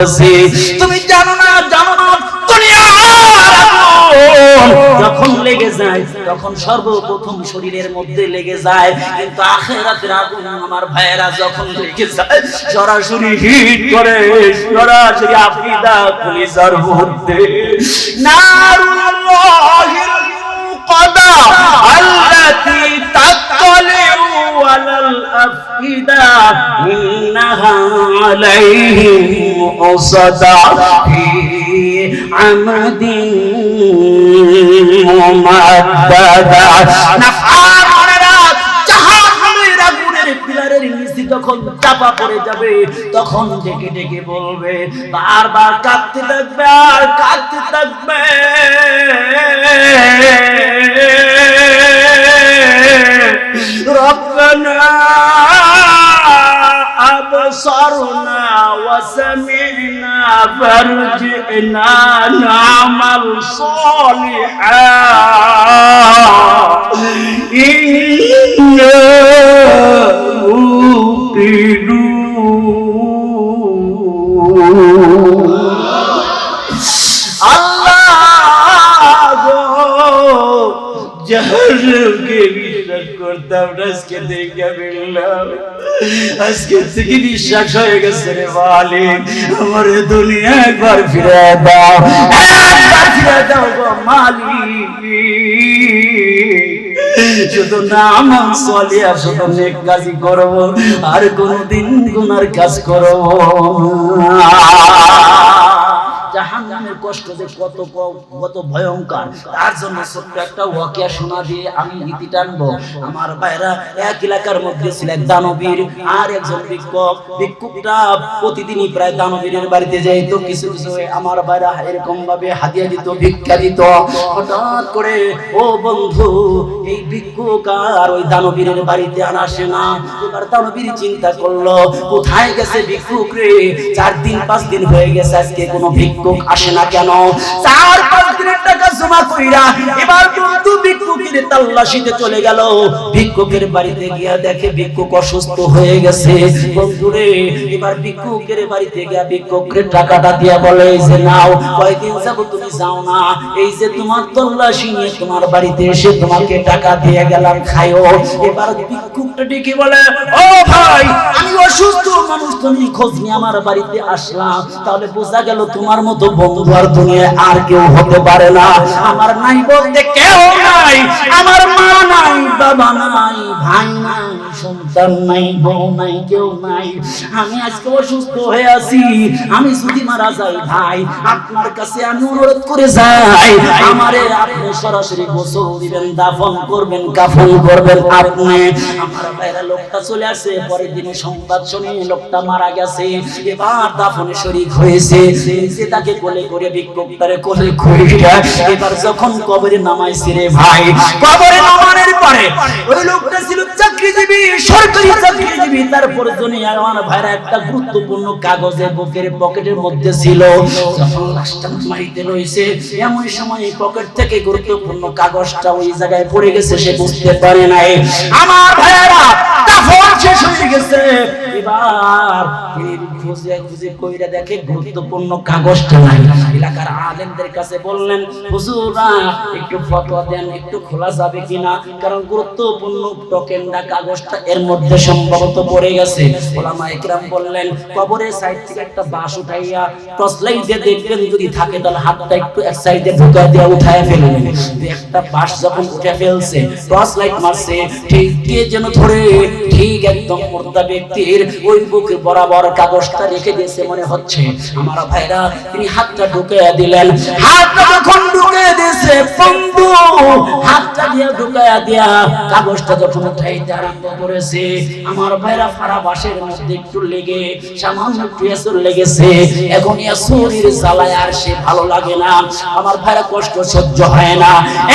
তুমি জানো না জানো না যখন লেগে যায়, তখন সর্বপ্রথম শরীরের মধ্যে লেগে যায়। কিন্তু আখেরাতের আগুন আমার ভাইয়েরা যখন লেগে যায়, সরাসরি হিট করে, সরাসরি আফিদা পুলিশের মধ্যে। নারুল্লাহিল القضى التي تطلع على الأفئدة إنها عليهم مؤصدة في عمد ممددة. نفعل ইংরেজি যখন চাপা পড়ে যাবে, তখন ডেকে ডেকে বলবে, বারবার কাঁদতে থাকবে আর কাঁদতে থাকবে। রব্বানা। أبصرنا وسمعنا فارجعنا نعمل صالحا. إنا موقنون الله جهر বিশ্বাস করতাম, আজকে দেখে ফেললাম আজকে থেকে বিশ্বাস হয়ে গেছে রে মালিক। আমার দুনিয়া একবার ফিরে দাও। একবার ফিরে দাও গো মালিক। শুধু নাম চলে আর শুধু নেক কাজই করব, আর কোনদিন গুনার কাজ করব জাহান্নামের কষ্ট যে কত কত ভয়ঙ্কর। তার জন্য ছোট্ট একটা ওয়াকিয়া শোনা দিয়ে আমি ইতি টানবো। আমার ভাইরা এক এলাকার মধ্যে ছিল এক দানবীর আর একজন প্রতিদিনই প্রায় দানবীরের বাড়িতে যাইতো। কিছু কিছু আমার ভাইরা এরকম ভাবে হাদিয়া দিত, ভিক্ষা দিত। হঠাৎ করে, ও বন্ধু, এই ভিক্ষুক আর ওই দানবীরের বাড়িতে আর আসে না। এবার দানবীর চিন্তা করল, কোথায় গেছে ভিক্ষুক রে? চার দিন, পাঁচ দিন হয়ে গেছে, আজকে কোনো ভিক্ষুক আসে না কেন? চার, পাঁচ দিনের টাকা জমা কইরা এবার ভিক্ষুকের চলে গেল। ভিক্ষুকের বাড়িতে গিয়া দেখে ভিক্ষুক অসুস্থ হয়ে গেছে। বন্ধুরে, এবার ভিক্ষুকের বাড়িতে গিয়া ভিক্ষুকের টাকাটা দিয়া বলে যে নাও, কয়দিন যাব তুমি যাও না। এই যে তোমার তল্লাশি নিয়ে তোমার বাড়িতে এসে তোমাকে টাকা দিয়ে গেলাম খাইও এবার ভিক্ষুকটা ডেকে বলে, ও ভাই, আমি অসুস্থ মানুষ, তুমি খোঁজ নিয়ে আমার বাড়িতে আসলাম তাহলে বোঝা গেল তোমার মতো বন্ধু আর দুনিয়ায় আর কেউ হতে পারে না। আমার নাই বলতে কেউ নাই, আমার মা নাই, বাবা নাই, ভাই নাই পরের দিনে সংবাদ শুনে লোকটা মারা গেছে। এবার দাফনে শরীক হয়েছে তাকে কোলে করে বিক্ষোভটারে কোলে করে এবার যখন কবরে নামাইছে রে ভাই, কবরে নামানোর পরে ওই লোকটা ছিল চাকরিজীবী, সরকারি চাকরিজীবী। তারপর দুনিয়ার আমার ভাইরা একটা গুরুত্বপূর্ণ কাগজে বুকের পকেটের মধ্যে ছিল। যখন লাশটা মারিতে রয়েছে, এমন সময় এই পকেট থেকে গুরুত্বপূর্ণ কাগজটা ওই জায়গায় পড়ে গেছে, সে বুঝতে পারে নাই। আমার ভাইরা, কাফন শেষ হয়ে গেছে। এবার খুঁজে খুঁজে কইরা দেখে গুরুত্বপূর্ণ কাগজটা নাই। এলাকার আলেমদের কাছে বললেন হুজুরা একটু ফতোয়া দেন, একটু খোলা যাবে কিনা? কারণ গুরুত্বপূর্ণ টোকেনটা কাগজটা এর মধ্যে সম্ভবত পড়ে গেছে। ওলামা একরাম বললেন, কবরের সাইড থেকে একটা বাঁশ উঠাইয়া টর্চ লাইট দিয়ে দেখবেন, যদি থাকে, তাহলে হাতটা একটু এক সাইডে ঢুকা দিয়ে উঠায় ফেলবেন একটা বাঁশ যখন উঠে ফেলছে টর্চ লাইট মারছে, ঠিক দিয়ে যেন ধরে, ঠিক একদম মোর্দা ব্যক্তির ওই বুকে বরাবর কাগজটা রেখে দিয়েছে মনে হচ্ছে। আমার ভাইরা, তিনি হাতটা ঢুকে দিলেন। হাতটা যখন হাতটা দিয়ে ঢুকে দিয়া কাগজটা যখন উঠাইতে আরম্ভ করেছে, আমার ভাইরা ফাড়া বাসের মধ্যে একটু লেগে, সামান্য একটু এসর লেগেছে। এখন জ্বালায় আর সে ভালো লাগে না। আমার ভাইরা কষ্ট সহ্য হয় না।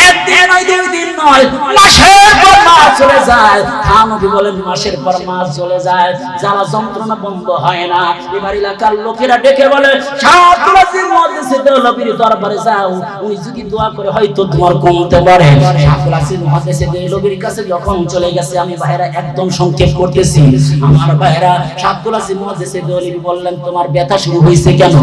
একদিন দুই দিন নয়, মাসের পর মাস চলে যায়। খানবি বলেন, মাসের পর মাস চলে যায়। জ্বালা যন্ত্রণা বন্ধ হয় না। এবার এলাকার লোকেরা ডেকে বলে, সাত মাসের মধ্যে মহাদেশে দেওলবীর দরবারে যাও, উনি যদি দোয়া করে হয়তো তোমার কমতে পারে। শাহুল আসিফ মহাদেশে দেওলবীর কাছে যখন চলে গেছে, আমি ভাইরা একদম সংক্ষেপ করতেছি। আমার ভাইরা শাহুল আসিফ মহাদেশে বললেন, তোমার ব্যথা শুরু হয়েছে কেন?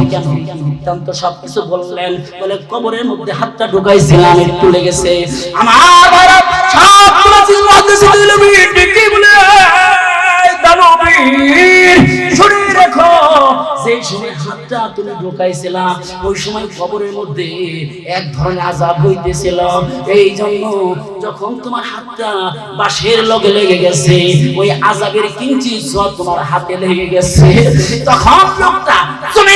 বৃত্তান্ত সবকিছু বললেন, বলে কবরের মধ্যে হাতটা ঢুকাইছিলাম, একটু লেগেছে। আমার ভাইরা শাহুল আসিফ মহাদেশে দেওলবী ডেকে বলে "এই শুনে রেখো। যে সময় হাতটা তুমি ঢুকাইছিলাম ওই সময় কবরের মধ্যে এক ধরনের হইতেছিল। এই যখন তোমার হাতটা বাঁশের লগে লেগে গেছে, ওই আজাবের তোমার হাতে লেগে গেছে, তখন লোকটা তুমি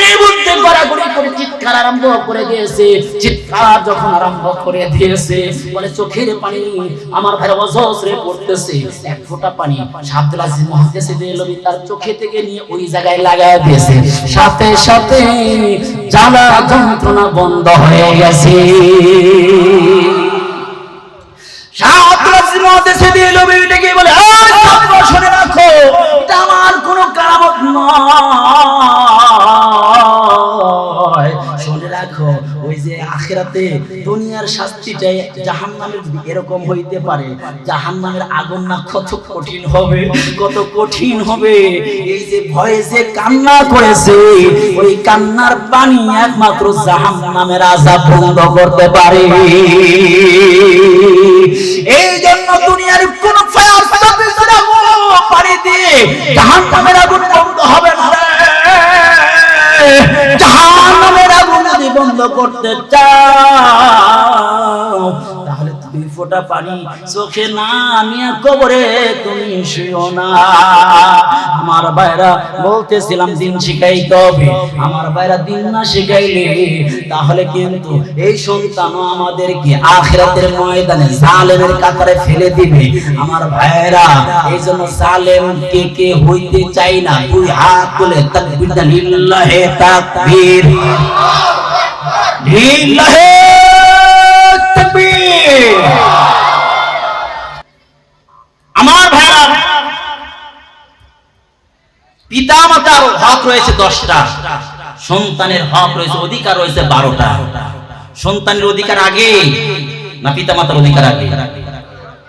চিৎকার আরম্ভ করে দিয়েছে। চিৎকার যখন আরম্ভ করে দিয়েছে, বলে চোখের পানি আমার ভাই অজস্রে পড়তেছে। এক ফোঁটা পানি সাবদুল মহাদেশে দিলবি তার চোখে থেকে নিয়ে ওই জায়গায় লাগায় দিয়েছে। সাথে সাথে জ্বালা যন্ত্রণা বন্ধ হয়ে গেছে। বলে, "এই শুনে রাখো আমার কোনো কারামত নয়। যে আখেরাতে দুনিয়ার শাস্তিটা জাহান্নামের এরকম হইতে পারে। জাহান্নামের আগুন না কত কঠিন হবে, কত কঠিন হবে। এই যে ভয়ে যে কান্না করেছে, ওই কান্নার পানি একমাত্র জাহান্নামের আযাব বন্ধ করতে পারে। এই জন্য দুনিয়ার কোন পানি দিয়ে, জাহান্নামের আগুন বন্ধ হবে না রে। বন্ধ করতে চাও, তাহলে দুই ফোঁটা পানি চোখে না নিয়ে কবরে তুমি শুও না। আমার ভাইরা বলতেছিলাম, দিন শিখাইতে হবে আমার ভাইরা, দিন না শিখাইলে তাহলে কিন্তু এই সন্তানও আমাদেরকে আখিরাতের ময়দানে জালেমের কাতারে ফেলে দিবে। আমার ভাইরা, এই জন্য জালেম কে কে হইতে চাই না। দুই হাত তুলে তাকবীর লিল্লাহে তাকবীর তাকবীর। আমার ভাইরা পিতা মাতার হক রয়েছে দশটা, সন্তানের হক রয়েছে, অধিকার রয়েছে বারোটা। সন্তানের অধিকার আগে না পিতা মাতার অধিকার আগে?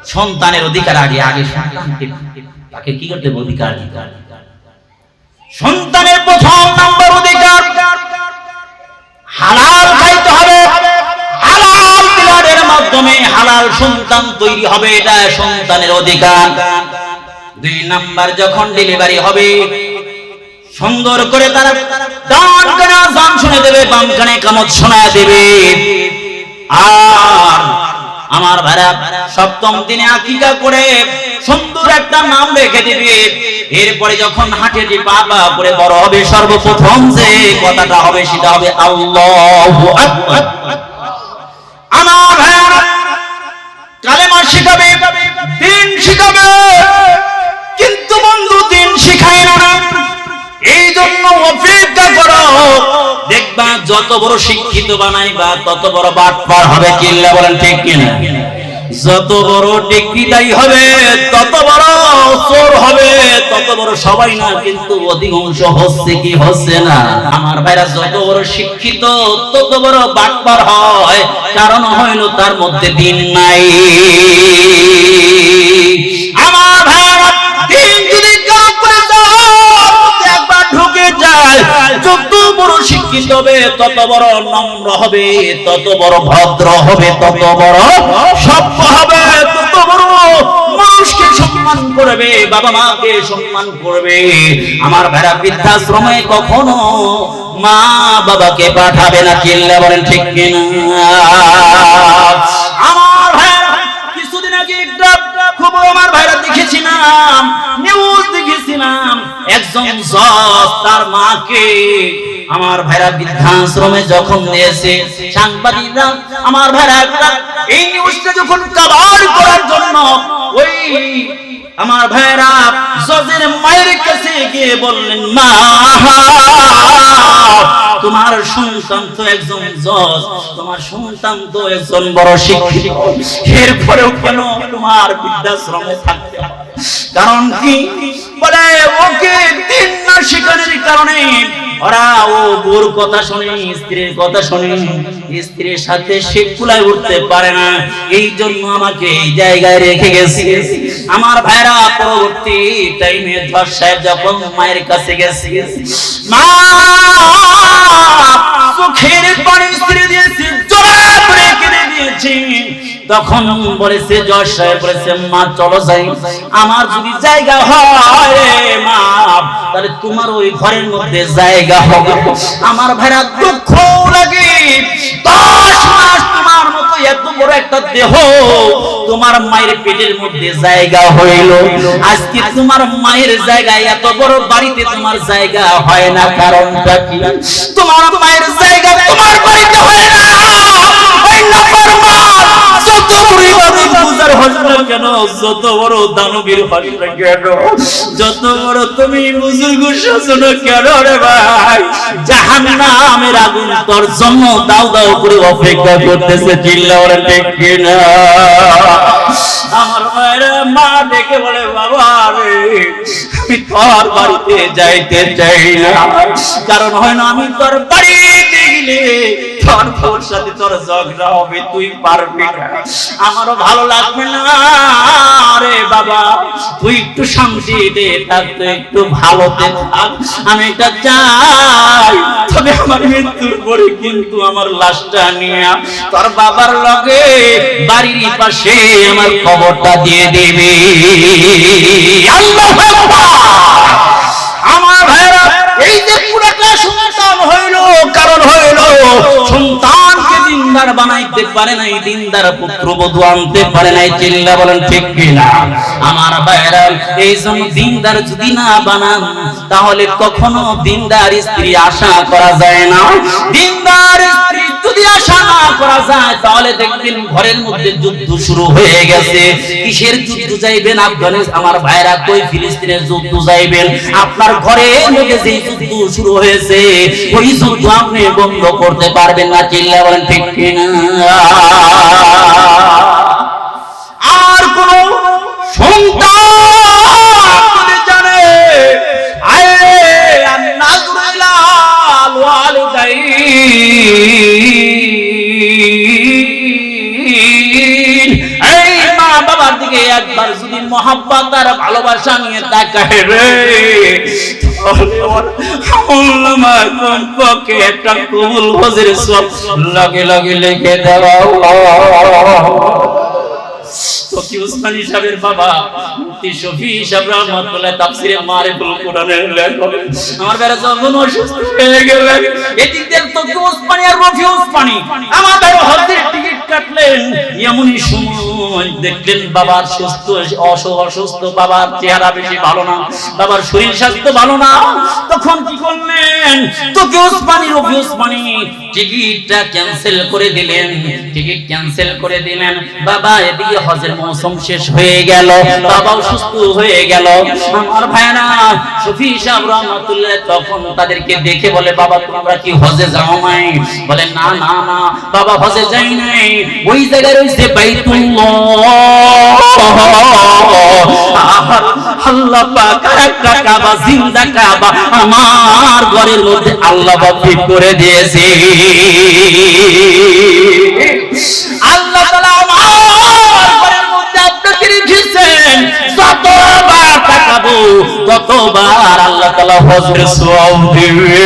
সন্তানের অধিকার আগে আগে তাকে কি করতে অধিকার সন্তানের প্রথম নাম্বার অধিকার মাধ্যমে হালাল সন্তান তৈরি হবে, এটা সন্তানের অধিকার। দুই নাম্বার যখন ডেলিভারি হবে, সুন্দর করে তারা ডান কানে আজান শুনে দেবে বাম কানে কামত শোনায় দেবে। আর আমার ভাড়া সপ্তম দিনে আকিকা করে সুন্দর একটা নাম রেখে দিবে। এরপরে যখন হাটে যে বাবা করে বড় হবে, সর্বপ্রথম যে কথাটা হবে, সেটা হবে আল্লাহু আমার ভাইয়ারা কালেমা শিখাবে, দিন শিখাবে। কিন্তু বন্ধু, দিন শিখায় না। এই জন্য অপেক্ষা করো। দেখবা যত বড় শিক্ষিত বানাইবা, তত বড় বাটপার হবে কিল্লা বলেন, ঠিক কিনা যত বড় ডিগ্রিদায়ী হবে, তত বড় চোর হবে। তত বড় সবাই না, কিন্তু অধিকাংশ হচ্ছে কি হচ্ছে না। আমার ভাইরা যত বড় শিক্ষিত, তত বড় বাটপার হয়। কারণ হইল তার মধ্যে দিন নাই। যত তত বড় নম্র হবে, তত বড় ভদ্র হবে, তত বড় সভ্য হবে, তত বড় সম্মান করবে, বাবা মাকে সম্মান করবে। আমার ভেড়া বৃদ্ধাশ্রমে কখনো মা বাবাকে পাঠাবে না চিল্লা বলেন ঠিক কিনা? আমার ভাইরা কিছুদিন আগে একটা খবর আমার ভাইরা দেখেছিলাম নিউজ দেখেছিলাম। একজন জজ তার মাকে আমার ভাইরা বৃদ্ধাশ্রমে যখন নিয়েছে, সাংবাদিকরা, আমার ভাইরা এই নিউজটা যখন কভার করার জন্য ওই আমার ভাইরা জজের মায়ের কাছে গিয়ে বললেন, মা, তোমার সন্তান তো একজন জজ, তোমার সন্তান তো একজন বড় শিক্ষিত। এরপরেও কেন তোমার বৃদ্ধাশ্রমে থাকতে কারণ কি? বলে, ওকে দিন না শিকারের কারণে ওরা ও বোর কথা শুনে, স্ত্রীর কথা শুনে। স্ত্রীর সাথে সে কুলায় উঠতে পারে না। এই জন্য আমাকে এই জায়গায় রেখে গেছে। আমার ভাইরা পরবর্তী টাইমে ধর সাহেব যখন মায়ের কাছে গেছে, মা, চোখের পানি স্ত্রী দিয়েছে জোড়া করে কেঁদে দিয়েছে। তখন বলেছে জজ সাহেব বলেছে মা, চলো যাই। আমার যদি জায়গা হয় মা, তাহলে তোমার ওই ঘরের মধ্যে জায়গা হবে। আমার ভাইরা দুঃখ লাগে। কারণটা কি? তোমার মায়ের জায়গা তোমার বাড়িতে হয় না। যত না কেন? যত বড় না তুমি কেন রে ভাই অপেক্ষা করতেছে চিল্লা ওরা ঠিক কিনা আমার মায়ের মা ডেকে বলে, বাবা রে, আমি তোর বাড়িতে যাইতে চাই না। কারণ হয় না, আমি তোর বাড়িতে গেলে তোর তোর সাথে তোর ঝগড়া হবে, তুই পারবি আমারও ভালো লাগবে না। রে বাবা, তুই একটু শান্তিতে থাক তুই একটু ভালোতে থাক আমি এটা চাই, তবে আমার মৃত্যুর পরে কিন্তু আমার লাশটা নিয়ে তোর বাবার লগে বাড়ির পাশে আমার খবরটা দিয়ে দিবি। আল্লাহু আমার ভাইরা, এই যে পুরাটা সন্তান হইল কারণ হইল সন্তানকে দিনদার বানাইতে পারে নাই, দিনদার পুত্র বধূ আনতে পারে নাই, চিল্লা বলেন, ঠিক কিনা? আমার ভাইরা এই জন্য দিনদার যদি না বানান, তাহলে কখনো দিনদার স্ত্রী আশা করা যায় না। দিনদার স্ত্রী যদি আশা না করা যায়, তাহলে দেখবেন ঘরের মধ্যে যুদ্ধ শুরু হয়ে গেছে। কিসের যুদ্ধ যাইবেন? আফগানিস্তান আমার ভাইরা কই? ফিলিস্তিনের যুদ্ধ যাইবেন। আপনার ঘরে মধ্যে যে যুদ্ধ শুরু হয়েছে, ওই যুদ্ধ আপনি বন্ধ করতে পারবেন না। চিল্লা বলেন, ঠিক কিনা? একবার যদি মহাব্বত আর ভালোবাসা নিয়ে তাকায় রে একটা কবুল হজের সব লগে লগে লিখে দেওয়া। দেখলেন বাবার সুস্থ অসুস্থ বাবার চেহারা বেশি ভালো না। বাবার শরীর স্বাস্থ্য ভালো না। তখন কি করলেন? তোকে উসমানী, রফি উসমানী টিকিটটা ক্যান্সেল করে দিলেন। টিকিট ক্যান্সেল করে দিলেন। বাবা এদিকে হজের মৌসুম শেষ হয়ে গেল বাবাও সুস্থ হয়ে গেল। আমার ভাইরা সুফি সাহেব রহমাতুল্লাহ তখন তাদেরকে দেখে বলে বাবা তোমরা কি হজে যাও নাই? বলে না না না বাবা হজে যাই নাই। ওই জায়গায় রয়েছে বাইতুল্লাহ। আল্লাহ পাক একটা কাবা জিন্দা কাবা আমার ঘরের মধ্যে আল্লাহ ঠিক করে দিয়েছে। আল্লাহ ততবার আল্লাহ তাআলা হজের সওয়াব দিবে?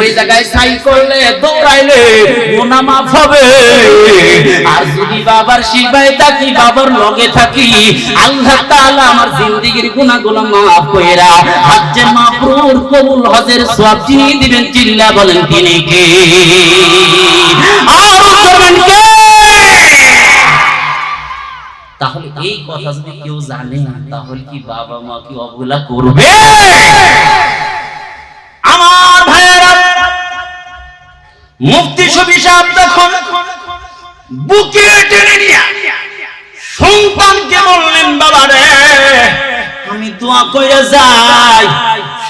ওই জায়গায় সাই করলে, দৌড়াইলে গুনাহ মাফ হবে। আর যদি বাবার শিবায় থাকি, বাবার লগে থাকি, আল্লাহ তাআলা আমার জিন্দেগীর গুনাহগুলো মাফ কইরা হজ্জে মাবরুর কবুল হজের সওয়াব যিনি দিবেন, চিল্লা বলেন তিনি কে? আর করবেন কে? তাহলে এই কথা যদি কেউ জানে, তাহলে কি বাবা মা কি অবহেলা করবে? আমার ভাইয়েরা, মুফতি শফি সাহেব তখন বুকে টেনে নিয়ে সন্তানকে বললেন, বাবা রে, আমি দোয়া করে যাই।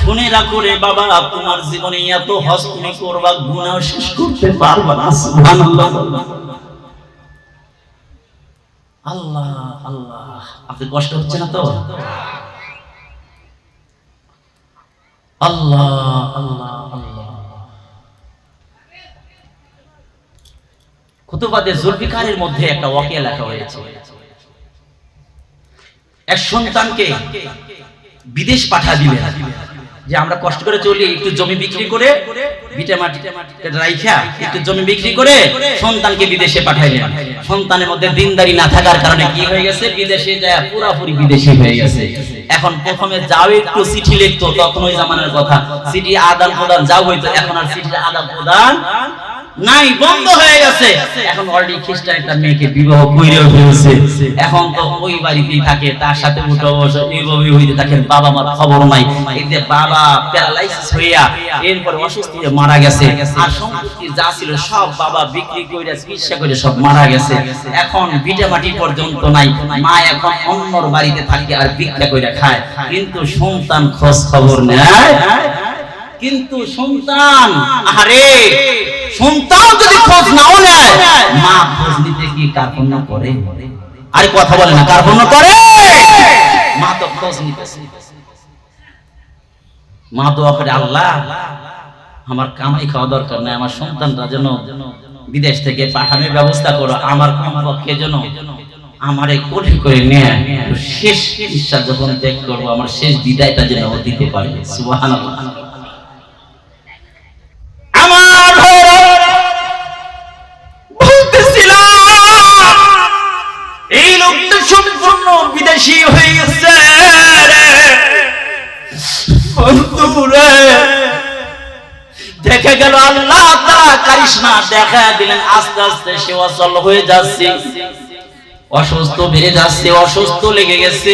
শুনে রাখো রে বাবা, তোমার জীবনে এত হজ তুমি করবা, গুনাহ শেষ করতে পারবা না, সুবহানাল্লাহ। আল্লাহ আল্লাহ। আপনি কষ্ট হচ্ছে না তো? আল্লাহ আল্লাহ আল্লাহ। জুলফিকারের মধ্যে একটা ওয়াকিয়া লেখা হয়েছে। এক সন্তানকে বিদেশ পাঠা দিলেন। যে আমরা কষ্ট করে চলি, একটু জমি বিক্রি করে ভিটে মাটি রাইখা, একটু জমি বিক্রি করে সন্তানকে বিদেশে সন্তানের মধ্যে দিনদারি না থাকার কারণে কি হয়ে গেছে? বিদেশে যায়, পুরাপুরি বিদেশি হয়ে গেছে। এখন প্রথমে যাও, একটু চিঠি লিখতো তখন ওই জামানের কথা। চিঠি আদান প্রদান যাও হইতো, এখন আর চিঠির আদান প্রদান নাই, বন্ধ হয়ে গেছে। এখন অলরেডি খ্রিস্টান একটা মেয়েকে বিবাহ কইরেও ফেলছে। এখন তো ওই বাড়িতেই থাকে, তার সাথে উঠে বসে এইভাবে হইতে থাকেন, বাবা মার খবর নাই। এতে বাবা প্যারালাইসিস হইয়া এরপরে অসুস্থ মারা গেছে। আর সম্পত্তি যা ছিল সব বাবা বিক্রি করে চিকিৎসা করে সব মারা গেছে। এখন ভিটে মাটি পর্যন্ত নাই। মা এখন অন্যর বাড়িতে থাকে আর ভিক্ষা করে খায়। কিন্তু সন্তান খোঁজ খবর নেয়। কিন্তু সন্তান আরে সন্তান যদি খোঁজ নাও নেয় মা খোঁজ নিতে কি কার্পণ্য করে? আরে কথা বলে না কার্পণ্য করে? মা তো খোঁজ নিতে মা করে আল্লাহ আমার কামাই খাওয়া দরকার নাই আমার সন্তানরা যেন বিদেশ থেকে পাঠানোর ব্যবস্থা করো আমার কমপক্ষে যেন আমারে কঠিন করে নেয় শেষ চিকিৎসা যখন ত্যাগ করব আমার শেষ বিদায়টা যেন দিতে পারে। সুবহানাল্লাহ। বিদেশি হয়ে দেখে গেল আল্লাহ তারা দেখা দিলেন, আস্তে আস্তে সে অচল হয়ে যাচ্ছে। অসুস্থ বেড়ে যাচ্ছে, অসুস্থ লেগে গেছে।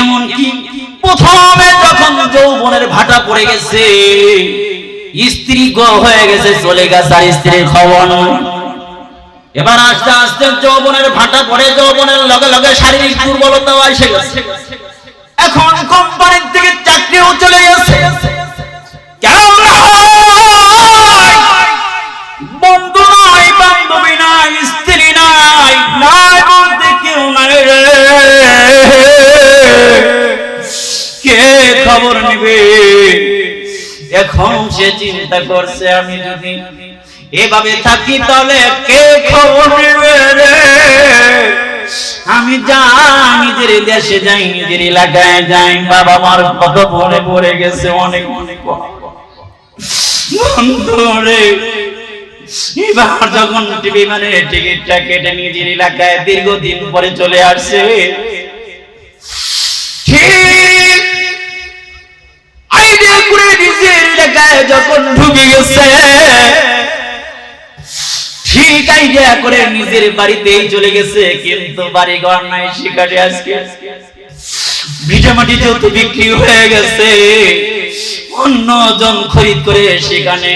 এমনকি প্রথমে যখন যৌবনের ভাটা পড়ে গেছে, স্ত্রী গ হয়ে গেছে, চলে গেছে স্ত্রীর। এবার আস্তে আস্তে যৌবনের ভাটা পড়ে, যৌবনের লগে লগে শারীরিক দুর্বলতাও এসে গেছে। এখন কোম্পানির থেকে চাকরিও চলে গেছে। বন্ধু নাই, বান্ধবী নাই, স্ত্রী নাই নাই বলতে কেউ নাই রে। কে খবর নেবে? এখন সে চিন্তা করছে, আমি যদি এভাবে থাকি তলে কে খবর রে? আমি যাই নিজের দেশে, যাই নিজের এলাকায়, যাই বাবা মার কত পরে পড়ে গেছে অনেক। অনেক বন্ধুরে এবার যখন বিমানের টিকিটটা কেটে নিজের এলাকায় দীর্ঘদিন পরে চলে আসছে। ঠিক আইডিয়া করে নিজের এলাকায় যখন ঢুকে গেছে ঠিক দেয়া করে নিজের বাড়িতেই চলে গেছে, কিন্তু বাড়ি ঘর নাই শিকারে আজকে। ভিটামাটি যত বিক্রি হয়ে গেছে। অন্য জন খরিদ করে সেখানে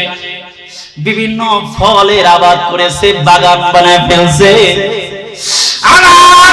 বিভিন্ন ফলের আবাদ করেছে, বাগান বানায় ফেলছে। আমার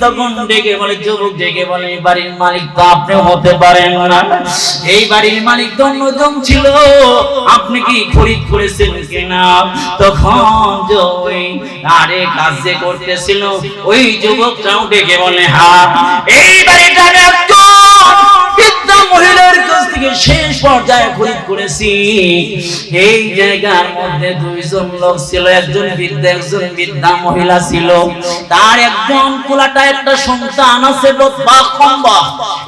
তখন ডেকে বলে, যুবক ডেকে বলে বাড়ির মালিক তো আপনি হতে পারেন না। এই বাড়ির মালিক অন্যজন ছিল। আপনি কি খরিদ করেছেন কিনা? তখন ওই আরে কাজ করতেছিল, ওই যুবকটাও ডেকে বলে, হা, এই বাড়িটা মহিলার কাছ থেকে শেষ পর্যায়ে খরিদ করেছি। এই জায়গার মধ্যে দুইজন লোক ছিল, একজন বৃদ্ধা একজন বৃদ্ধা মহিলা ছিল। তার একজন কোলাটা একটা সন্তান আছে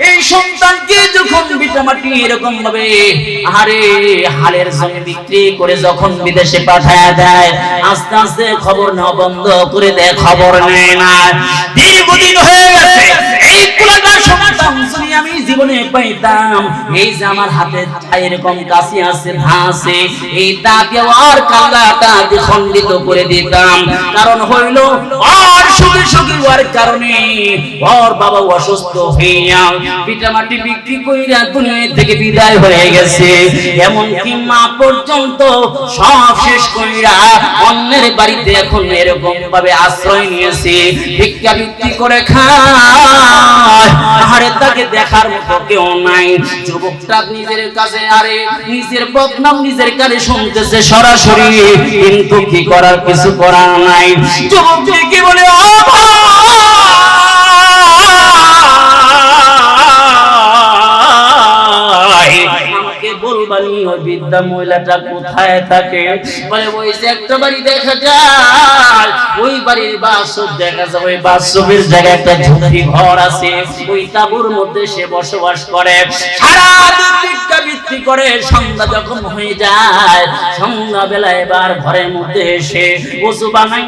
এই সন্তানকে যখন বিটামাটি এরকম ভাবে আরে হালের জমি বিক্রি করে যখন বিদেশে পাঠায় দেয়, আস্তে আস্তে খবর নেওয়া বন্ধ করে দেয়, খবর নেয় না। দীর্ঘদিন পাইতাম। এই যে আমার হাতে এরকম কাশি আছে ধা আছে, এই দাঁতে আর কাল্লাটা দিয়ে খণ্ডিত করে দিতাম। কারণ হইল, আর সুখী সুখী হওয়ার কারণে ওর বাবা অসুস্থ হইয়া পিটা মাটি বিক্রি কইরা দুনিয়া থেকে বিদায় হয়ে গেছে। এমন কি মা পর্যন্ত সব শেষ কইরা অন্যের বাড়িতে এখন এরকম ভাবে আশ্রয় নিয়েছে। ভিক্ষা বিক্রি করে খায় আরে তাকে দেখার মতো কেউ নাই। নিজের কাছে আরে, নিজের নিজের শুনতেছে সরাসরি, কিন্তু কি করার কিছু করার নাই। যুবকটি কি বলে ও ওই মহিলাটা কোথায় থাকে? বলে, ওই যে একটা বাড়ি দেখা যায়, ওই বাড়ির বাসব দেখা যায়, ওই বাসবের জায়গায় একটা ঝুঁকি ঘর আছে, ওই তাবুর মধ্যে সে বসবাস করে। সারা ভিক্ষা করে, সন্ধ্যা যখন হয়ে যায় সন্ধ্যা বেলা এবার ঘরের মধ্যে এসে ওসু বানাই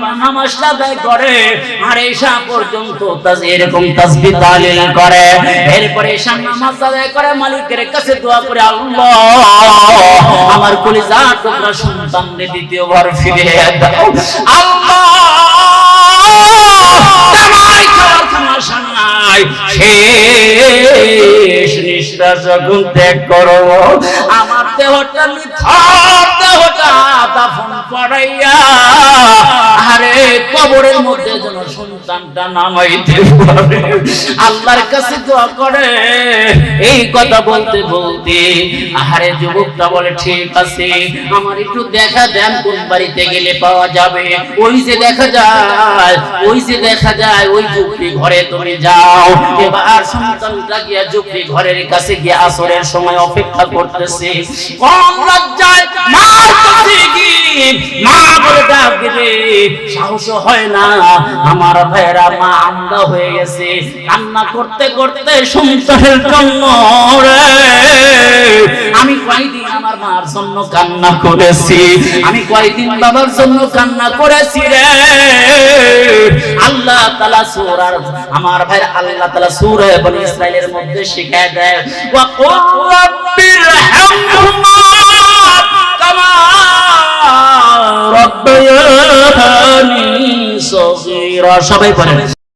আদায় করে, আর এসা পর্যন্ত এরকম তাহলিল করে। এরপরে এসা নামাজ আদায় করে, মালিকের কাছে দোয়া করে, আল্লাহ আমার কলিজা তোমরা সন্তান দ্বিতীয়বার ফিরে দাও। শেষ নিঃশ্বাস যখন ত্যাগ করো, আমার দেহটা মিথ্যা, দেহটা দাফন করাইয়া, আরে কবরের মধ্যে যেন সন্তানটা নামাইতে পারে। আল্লাহর কাছে দোয়া করে। এই কথা বলতে বলতে, আহারে যুবকটা বলে, ঠিক আছে, আমার একটু দেখা দেন, কোন বাড়িতে গেলে পাওয়া যাবে? ওই যে দেখা যায়, ওই যে দেখা যায়, ওই ঘরে তুমি যাও। এবার সন্তানটা গিয়া ঘরের কাছে গিয়ে আসরের সময় অপেক্ষা করতেছে। কম লজ্জায় মা কাছে বলে আমি কয়দিন বাবার জন্য কান্না করেছি রে, আল্লাহ তাআলা সূরা আমার ভাই আল্লাহ তাআলা সূরা বনি ইসরাইলের মধ্যে শিখায় দেয় রাব্বায়ানি সগীরা। সবাই পড়েন